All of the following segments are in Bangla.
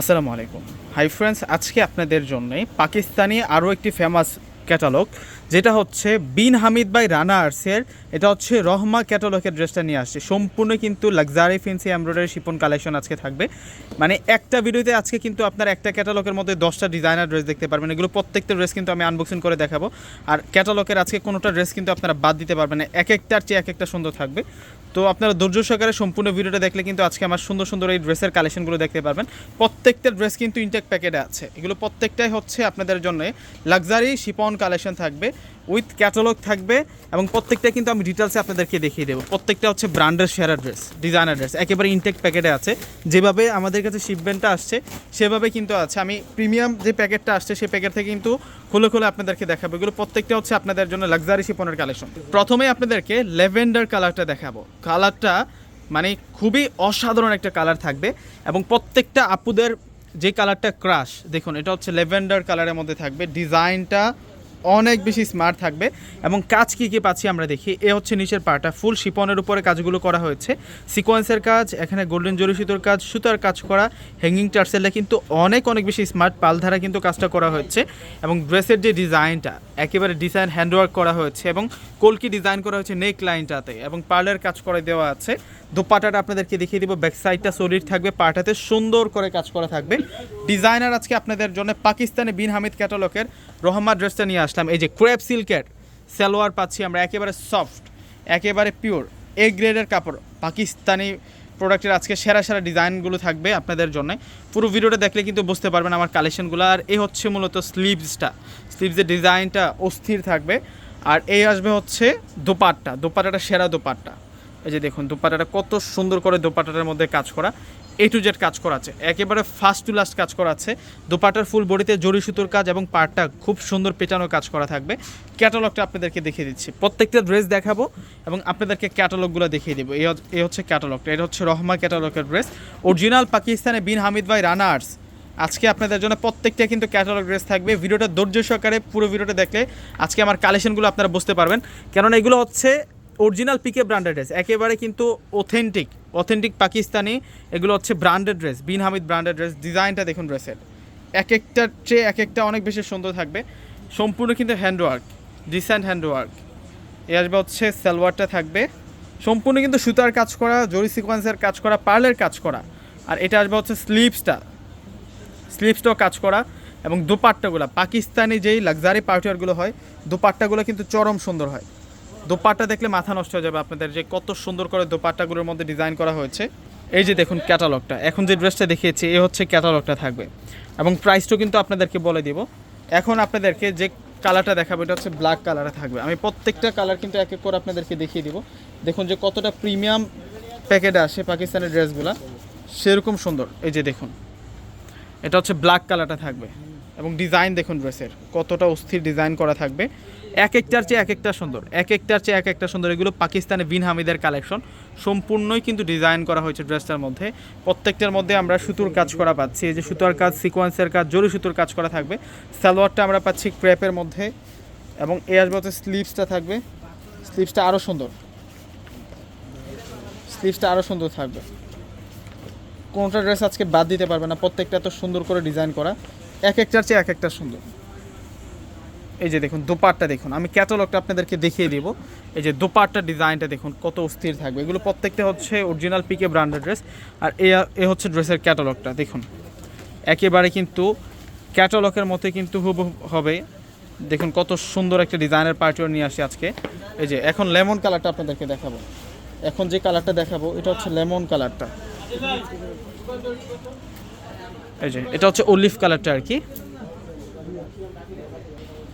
আসসালামু আলাইকুম। হাই ফ্রেন্ডস আজকে আপনাদের জন্যে পাকিস্তানি আরও একটি ফেমাস ক্যাটালগ যেটা হচ্ছে বিন হামিদ বাই রানা আর্সের, এটা হচ্ছে রহমা ক্যাটালগের ড্রেসটা নিয়ে আসছে। সম্পূর্ণ কিন্তু লাক্সারি ফিন্সি এমব্রয়ডারি শিপন কালেকশন আজকে থাকবে। মানে একটা ভিডিওতে আজকে কিন্তু আপনার একটা ক্যাটালগের মধ্যে দশটা ডিজাইনার ড্রেস দেখতে পারবেন। এগুলো প্রত্যেকটা ড্রেস কিন্তু আমি আনবক্সিং করে দেখাবো। আর ক্যাটালগের আজকে কোনোটা ড্রেস কিন্তু আপনারা বাদ দিতে পারবেন না। এক একটার চেয়ে এক একটা সুন্দর থাকবে। তো আপনারা ধৈর্য সহকারে সম্পূর্ণ ভিডিওটা দেখলে কিন্তু আজকে আমার সুন্দর সুন্দর এই ড্রেসের কালেকশনগুলো দেখতে পারবেন। প্রত্যেকটা ড্রেস কিন্তু ইনটেক প্যাকেটে আছে। এগুলো প্রত্যেকটাই হচ্ছে আপনাদের জন্য লাক্সারি শিপন কালেকশন থাকবে। উইথ ক্যাটালগ থাকবে এবং প্রত্যেকটা কিন্তু আমি ডিটেলসে আপনাদেরকে দেখিয়ে দেবো। প্রত্যেকটা হচ্ছে ব্র্যান্ডের সেরা ড্রেস ডিজাইনার ড্রেস একেবারে ইনটেক প্যাকেটে আছে। যেভাবে আমাদের কাছে শিপমেন্টটা আসছে, সেভাবে কিন্তু আছে। আমি প্রিমিয়াম যে প্যাকেটটা আসছে, সেই প্যাকেট থেকে কিন্তু খুলে খুলে আপনাদেরকে দেখাবো। এগুলো প্রত্যেকটা হচ্ছে আপনাদের জন্য লাক্সারি শিপনের কালেকশন প্রথমে আপনাদেরকে লেভেন্ডার কালারটা দেখাবো। কালারটা মানে খুবই অসাধারণ একটা কালার থাকবে এবং প্রত্যেকটা আপুদের যে কালারটা ক্রাশ দেখুন, এটা হচ্ছে লেভেন্ডার কালারের মধ্যে থাকবে। ডিজাইনটা অনেক বেশি স্মার্ট থাকবে এবং কাজ কী কী পাচ্ছি আমরা দেখি। এ হচ্ছে নিচের পাটা। ফুল শিপনের উপরে কাজগুলো করা হয়েছে। সিকোয়েন্সের কাজ, এখানে গোল্ডেন জরি সুতোর কাজ, সুতার কাজ করা হ্যাঙ্গিং টার্সেলটা কিন্তু অনেক অনেক বেশি স্মার্ট পাল ধারা কিন্তু কাজটা করা হয়েছে এবং ড্রেসের যে ডিজাইনটা, একেবারে ডিজাইন হ্যান্ডওয়ার্ক করা হয়েছে এবং কলকি ডিজাইন করা হয়েছে নেক লাইনটাতে এবং পার্লের কাজ করে দেওয়া আছে। দোপাটাটা আপনাদেরকে দেখিয়ে দিব। ব্যাক সাইডটা সলিড থাকবে, পাটাতে সুন্দর করে কাজ করা থাকবে। ডিজাইনার আজকে আপনাদের জন্য পাকিস্তানি বিন হামিদ ক্যাটালগের রহমা ড্রেসটা নিয়ে আসলাম। এই যে ক্রেপ সিল্কের সালোয়ার পাচ্ছি আমরা, একেবারে সফট একেবারে পিওর এ গ্রেডের কাপড়। পাকিস্তানি প্রোডাক্টের আজকে সেরা সেরা ডিজাইনগুলো থাকবে আপনাদের জন্য। পুরো ভিডিওটা দেখলে কিন্তু বুঝতে পারবেন আমার কালেকশনগুলো আর এই হচ্ছে মূলত স্লিভসটা স্লিভসের ডিজাইনটা অস্থির থাকবে। আর এই আসবে হচ্ছে দোপাট্টা, দোপাট্টাটা সেরা দোপাট্টা। এই যে দেখুন, দোপাট্টাটা কত সুন্দর করে দোপাট্টাটার মধ্যে কাজ করা। এ টু জেড কাজ করা আছে। একেবারে ফার্স্ট টু লাস্ট কাজ করা আছে। দোপাটার ফুল বডিতে জরি সুতোর কাজ এবং পাটটা খুব সুন্দর পেটানো কাজ করা থাকবে। ক্যাটালগটা আপনাদেরকে দেখিয়ে দিচ্ছি। প্রত্যেকটা ড্রেস দেখাবো এবং আপনাদেরকে ক্যাটালগুলো দেখিয়ে দেবো। এই হচ্ছে- ক্যাটালগটা। এটা হচ্ছে রহমা ক্যাটালগের ড্রেস অরিজিনাল পাকিস্তানে বিন হামিদ ভাই রানার্স আজকে আপনাদের জন্য প্রত্যেকটা কিন্তু ক্যাটালগ ড্রেস থাকবে। ভিডিওটা ধৈর্য সহকারে পুরো ভিডিওটা দেখলে আজকে আমার কালেকশনগুলো আপনারা বুঝতে পারবেন। কেননা এগুলো হচ্ছে অরিজিনাল পিকে ব্র্যান্ডেড ড্রেস, একেবারে কিন্তু অথেন্টিক অথেন্টিক পাকিস্তানি, এগুলো হচ্ছে branded dress, Bin Hamid branded dress, ডিজাইনটা দেখুন ড্রেসের। এক একটার চেয়ে এক একটা অনেক বেশি সুন্দর থাকবে। সম্পূর্ণ কিন্তু হ্যান্ডওয়ার্ক ডিসেন্ট হ্যান্ডওয়ার্ক এ আসবে হচ্ছে সালোয়ারটা থাকবে। সম্পূর্ণ কিন্তু সুতার কাজ করা, জরি সিকোয়েন্সের কাজ করা, পার্লের কাজ করা। আর এটা আসবে হচ্ছে স্লিপসটা স্লিপসটাও কাজ করা এবং দোপাট্টাগুলো, পাকিস্তানি যেই লাক্সারি পার্টিয়ারগুলো হয়, দোপাট্টাগুলো কিন্তু চরম সুন্দর হয়। দোপাট্টা দেখলে মাথা নষ্ট হয়ে যাবে আপনাদের, যে কত সুন্দর করে দোপাট্টাগুলোর মধ্যে ডিজাইন করা হয়েছে। এই যে দেখুন ক্যাটালগটা এখন যে ড্রেসটা দেখিয়েছি, এ হচ্ছে ক্যাটালগটা থাকবে। এবং প্রাইসটাও কিন্তু আপনাদেরকে বলে দিব। এখন আপনাদেরকে যে কালারটা দেখাবো, এটা হচ্ছে ব্ল্যাক কালারে থাকবে। আমি প্রত্যেকটা কালার কিন্তু এক এক করে আপনাদেরকে দেখিয়ে দিব। দেখুন যে কতটা প্রিমিয়াম প্যাকেটে আসে পাকিস্তানের ড্রেসগুলো সেরকম সুন্দর। এই যে দেখুন, এটা হচ্ছে ব্ল্যাক কালারটা থাকবে। এবং ডিজাইন দেখুন ড্রেসের, কতটা অস্থির ডিজাইন করা থাকবে। এক একটার চেয়ে এক একটা সুন্দর, এক একটার চেয়ে এক একটা সুন্দর। এগুলো পাকিস্তানে বিন হামিদের কালেকশন, সম্পূর্ণই কিন্তু ডিজাইন করা হয়েছে ড্রেসটার মধ্যে। প্রত্যেকটার মধ্যে আমরা সুতোর কাজ করা পাচ্ছি, এই যে সুতোর কাজ, সিকোয়েন্সের কাজ, জরি সুতোর কাজ করা থাকবে। সালোয়ারটা আমরা পাচ্ছি ক্রেপের মধ্যে এবং এ আসবে হচ্ছে স্লিভসটা থাকবে। স্লিভসটা আরও সুন্দর। স্লিভসটা আরও সুন্দর থাকবে। কোনটা ড্রেস আজকে বাদ দিতে পারবে না, প্রত্যেকটা এত সুন্দর করে ডিজাইন করা। এক একটার চেয়ে এক একটা সুন্দর। এই যে দেখুন, দোপাট্টা দেখুন, আমি ক্যাটালগটা আপনাদেরকে দেখিয়ে দিব। এই যে দোপাট্টা ডিজাইনটা দেখুন, কত অস্থির থাকবে। এগুলো প্রত্যেকটা হচ্ছে অরিজিনাল পিকে ব্র্যান্ডেড ড্রেস আর এ এ হচ্ছে ড্রেসের ক্যাটালগটা, দেখুন। একেবারে কিন্তু ক্যাটালগের মতোই কিন্তু হুবহু হবে। দেখুন, কত সুন্দর একটা ডিজাইনের পার্টিও নিয়ে আসি আজকে। এই যে, এখন লেমন কালারটা আপনাদেরকে দেখাবো। এখন যে কালারটা দেখাবো, এটা হচ্ছে লেমন কালারটা। এই যে, এটা হচ্ছে অলিভ কালারটা আর কি।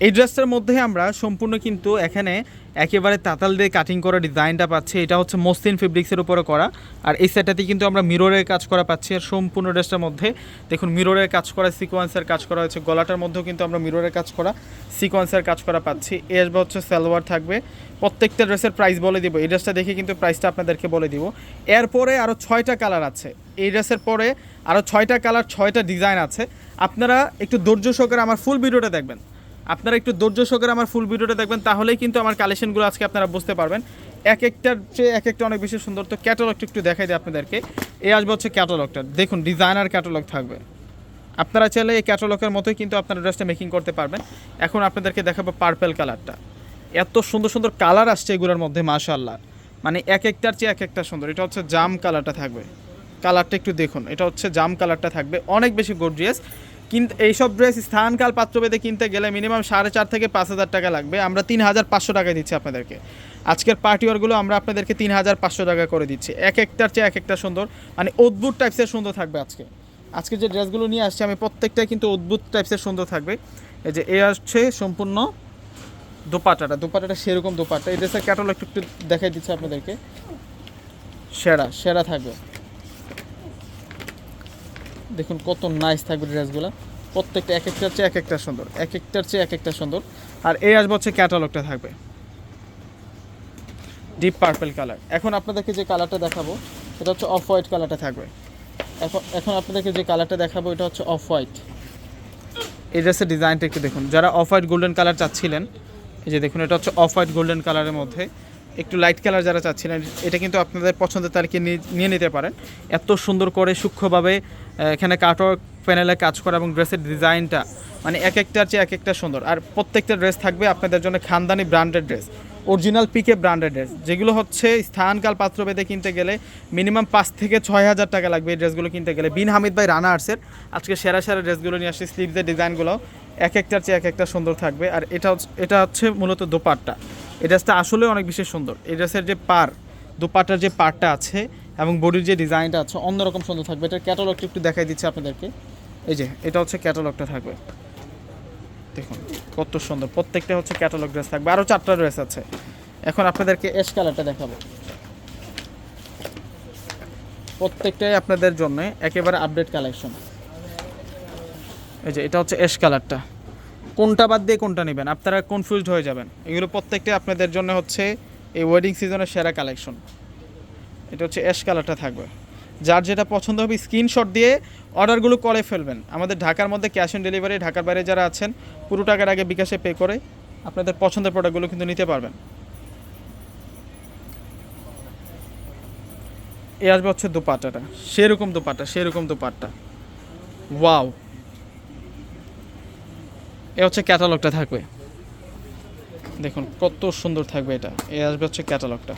এই ড্রেসটার মধ্যে আমরা সম্পূর্ণ কিন্তু এখানে একেবারে তাতাল দিয়ে কাটিং করা ডিজাইনটা পাচ্ছি। এটা হচ্ছে মসলিন ফেব্রিক্সের উপরে করা। আর এই সেটটাতে কিন্তু আমরা মিররের কাজ করা পাচ্ছি। আর সম্পূর্ণ ড্রেসটার মধ্যে দেখুন মিররের কাজ করা সিকোয়েন্সের কাজ করা হয়েছে। গলাটার মধ্যেও কিন্তু আমরা মিররের কাজ করা সিকোয়েন্সের কাজ করা পাচ্ছি। এ আসবে হচ্ছে সালোয়ার থাকবে। প্রত্যেকটা ড্রেসের প্রাইস বলে দিব। এই ড্রেসটা দেখে কিন্তু প্রাইসটা আপনাদেরকে বলে দিব। এরপরে আরও ছয়টা কালার আছে। এই ড্রেসের পরে আরও ছয়টা কালার, ছয়টা ডিজাইন আছে। আপনারা একটু ধৈর্য সহকারে আমার ফুল ভিডিওটা দেখবেন। আপনারা একটু ধৈর্য সহকারে আমার ফুল ভিডিওটা দেখবেন, তাহলেই কিন্তু আমার কালেকশনগুলো আজকে আপনারা বুঝতে পারবেন। এক একটার চেয়ে এক একটা অনেক বেশি সুন্দর। তো ক্যাটালগটা একটু দেখাই দিই আপনাদেরকে। এই আসবে হচ্ছে ক্যাটালগটা দেখুন ডিজাইনার ক্যাটালগ থাকবে। আপনারা চাইলে এই ক্যাটালগের মতোই কিন্তু আপনারা ড্রেসটা মেকিং করতে পারবেন। এখন আপনাদেরকে দেখাবো পার্পেল কালারটা এত সুন্দর সুন্দর কালার আসছে এগুলোর মধ্যে মাশাল্লাহ মানে এক একটার চেয়ে এক একটা সুন্দর। এটা হচ্ছে জাম কালারটা থাকবে। কালারটা একটু দেখুন। এটা হচ্ছে জাম কালারটা থাকবে, অনেক বেশি গর্জিয়াস কিন্তু এইসব ড্রেস স্থানকাল পাত্রভেদে কিনতে গেলে মিনিমাম সাড়ে চার থেকে পাঁচ হাজার টাকা লাগবে। আমরা তিন হাজার পাঁচশো টাকা দিচ্ছি আপনাদেরকে। আজকের পার্টিওয়ারগুলো আমরা আপনাদেরকে তিন হাজার পাঁচশো টাকা করে দিচ্ছি। এক একটার চেয়ে এক একটা সুন্দর মানে অদ্ভুত টাইপসের সুন্দর থাকবে আজকে। আজকে যে ড্রেসগুলো নিয়ে আসছি আমি প্রত্যেকটাই কিন্তু অদ্ভুত টাইপসের সুন্দর থাকবে। এই যে এ আসছে সম্পূর্ণ দোপাটাটা দোপাটাটা সেরকম দোপাটা এই ড্রেসের ক্যাটালগ একটু একটু দেখাই দিচ্ছি আপনাদেরকে। সেরা সেরা থাকবে। দেখুন কত নাইস থাকবে ড্রেসগুলো প্রত্যেকটা এক একটার চেয়ে এক একটা সুন্দর, এক একটার চেয়ে এক একটা সুন্দর। আর এই আসব হচ্ছে ক্যাটালগটা থাকবে। ডিপ পার্পল কালার এখন আপনাদেরকে যে কালারটা দেখাবো, এটা হচ্ছে অফ হোয়াইট কালারটা থাকবে। এখন এখন আপনাদেরকে যে কালারটা দেখাবো, এটা হচ্ছে অফ হোয়াইট এই ড্রেসের ডিজাইনটা একটু দেখুন। যারা অফ হোয়াইট গোল্ডেন কালার চাচ্ছিলেন, এই যে দেখুন, এটা হচ্ছে অফ হোয়াইট গোল্ডেন কালারের মধ্যে একটু লাইট কালার যারা চাচ্ছিলেন, এটা কিন্তু আপনাদের পছন্দের তালিকে নিয়ে নিতে পারেন। এত সুন্দর করে সূক্ষ্মভাবে এখানে কাটওয়ার্ক প্যানেলে কাজ করা এবং ড্রেসের ডিজাইনটা মানে এক একটার চেয়ে এক একটা সুন্দর। আর প্রত্যেকটা ড্রেস থাকবে আপনাদের জন্য খানদানি branded dress original PK branded dress যেগুলো হচ্ছে স্থানকাল পাত্রভেদে কিনতে গেলে মিনিমাম পাঁচ থেকে ছয় হাজার টাকা লাগবে এই ড্রেসগুলো কিনতে গেলে। বিন হামিদ ভাই রানা আর্টসের আজকে সেরা সেরা ড্রেসগুলো নিয়ে আসছে স্লিভসের ডিজাইনগুলো এক একটার চেয়ে এক একটা সুন্দর থাকবে। আর এটা এটা হচ্ছে মূলত দোপাট্টা। এই ড্রেসটা আসলে অনেক বেশি সুন্দর। এই ড্রেসের যে পার দোপাট্টার যে পারটা আছে এবং বডির যে ডিজাইনটা আছে, অন্যরকম সুন্দর থাকবে। এটার ক্যাটালগটা একটু দেখাই দিচ্ছি আপনাদেরকে। এই যে, এটা হচ্ছে ক্যাটালগটা থাকবে। দেখুন, কত সুন্দর। প্রত্যেকটা হচ্ছে ক্যাটালগ ড্রেস থাকবে। আরও চারটা ড্রেস আছে। এখন আপনাদেরকে এস কালারটা দেখাবো। প্রত্যেকটাই আপনাদের জন্য একেবারে আপডেট কালেকশন এই যে, এটা হচ্ছে এস কালারটা কোনটা বাদ দিয়ে কোনটা নেবেন? আপনারা কনফিউজড হয়ে যাবেন। এগুলো প্রত্যেকটাই আপনাদের জন্য হচ্ছে এই ওয়েডিং সিজনের সেরা কালেকশন এটা হচ্ছে অ্যাশ কালারটা থাকবে। যার যেটা পছন্দ হবে স্ক্রিনশট দিয়ে অর্ডারগুলো করে ফেলবেন। আমাদের ঢাকার মধ্যে ক্যাশ অন ডেলিভারি ঢাকার বাইরে যারা আছেন, পুরো টাকার আগে বিকাশে পে করে আপনাদের পছন্দের প্রোডাক্টগুলো কিন্তু নিতে পারবেন। এ আসবে হচ্ছে দোপাট্টাটা। সেরকম দোপাট্টা সেরকম দোপাট্টা। ওয়াও এ হচ্ছে ক্যাটালগটা থাকবে। দেখুন, কত সুন্দর থাকবে এটা। এ আসবে হচ্ছে ক্যাটালগটা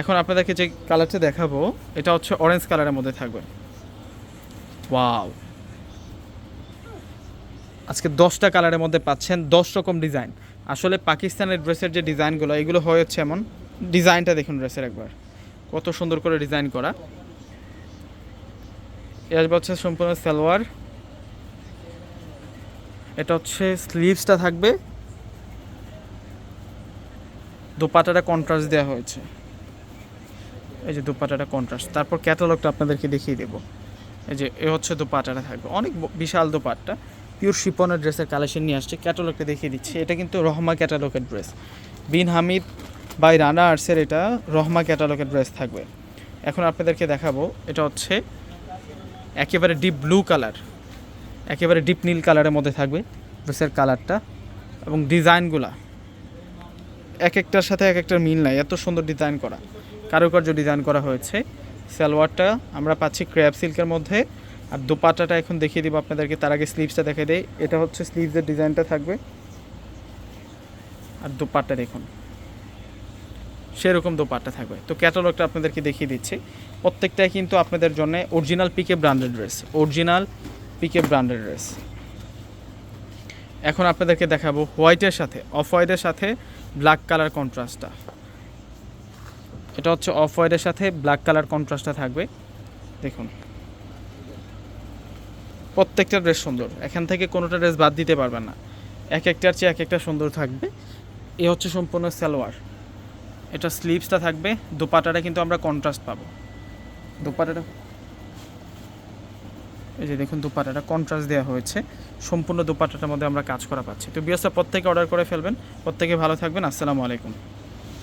এখন আপনাদেরকে যে কালারটা দেখাবো, এটা হচ্ছে অরেঞ্জ কালারের মধ্যে থাকবে। ওয়াও আজকে দশটা কালারের মধ্যে পাচ্ছেন, দশ রকম ডিজাইন আসলে পাকিস্তানের ড্রেসের যে ডিজাইনগুলো এগুলো হয়েছে এমন। ডিজাইনটা দেখুন ড্রেসের একবার। কত সুন্দর করে ডিজাইন করা। এ আসবে হচ্ছে সম্পূর্ণ সালোয়ার। এটা হচ্ছে স্লিভসটা থাকবে। দোপাটাটা কন্ট্রাস্ট দেওয়া হয়েছে। এই যে দোপাটাটা কন্ট্রাস্ট তারপর ক্যাটালগটা আপনাদেরকে দেখিয়ে দেব। এই যে এ হচ্ছে দোপাটাটা থাকবে। অনেক বিশাল দোপাট্টা। পিওর শিপনের ড্রেসের কালেকশন নিয়ে আসছে। ক্যাটালগটা দেখিয়ে দিচ্ছি। এটা কিন্তু রহমা ক্যাটালগের ড্রেস বিন হামিদ বাই রানা আর্টসের এটা রহমা ক্যাটালগের ড্রেস থাকবে। এখন আপনাদেরকে দেখাবো। এটা হচ্ছে একেবারে ডিপ ব্লু কালার একেবারে ডিপ নীল কালারের মধ্যে থাকবে ড্রেসের কালারটা এবং ডিজাইনগুলা এক একটার সাথে এক একটার মিল নাই, এত সুন্দর ডিজাইন করা। কারুকার্য ডিজাইন করা হয়েছে। সালোয়ারটা আমরা পাচ্ছি ক্র্যাপ সিল্কের মধ্যে। আর দোপাট্টাটা এখন দেখিয়ে দিব আপনাদেরকে, তার আগে স্লিভসটা দেখে দেয় এটা হচ্ছে স্লিভসের ডিজাইনটা থাকবে। আর দোপাট্টা দেখুন। সেরকম দোপাট্টা থাকবে। তো ক্যাটালগটা আপনাদেরকে দেখিয়ে দিচ্ছি। প্রত্যেকটাই কিন্তু আপনাদের জন্য original PK branded dress original PK branded dress এখন আপনাদেরকে দেখাবো হোয়াইটের সাথে অফ হোয়াইটের সাথে ব্ল্যাক কালার কন্ট্রাস্টটা এটা হচ্ছে অফ হোয়াইটের সাথে ব্ল্যাক কালার কন্ট্রাস্টটা থাকবে। দেখুন। প্রত্যেকটা ড্রেস সুন্দর। এখান থেকে কোনোটা ড্রেস বাদ দিতে পারবেন না। এক একটার চেয়ে এক একটা সুন্দর থাকবে। এ হচ্ছে সম্পূর্ণ সালোয়ার। এটা স্লিভসটা থাকবে। দোপাটাটা কিন্তু আমরা কন্ট্রাস্ট পাবো। দোপাটাটা এই যে দেখুন দুপাটাটা কন্ট্রাস্ট দেওয়া হয়েছে। সম্পূর্ণ দুপাটাটার মধ্যে আমরা কাজ করা পাচ্ছি। তো বিএসটা প্রত্যেকে অর্ডার করে ফেলবেন। প্রত্যেকে ভালো থাকবেন। আসসালামু আলাইকুম।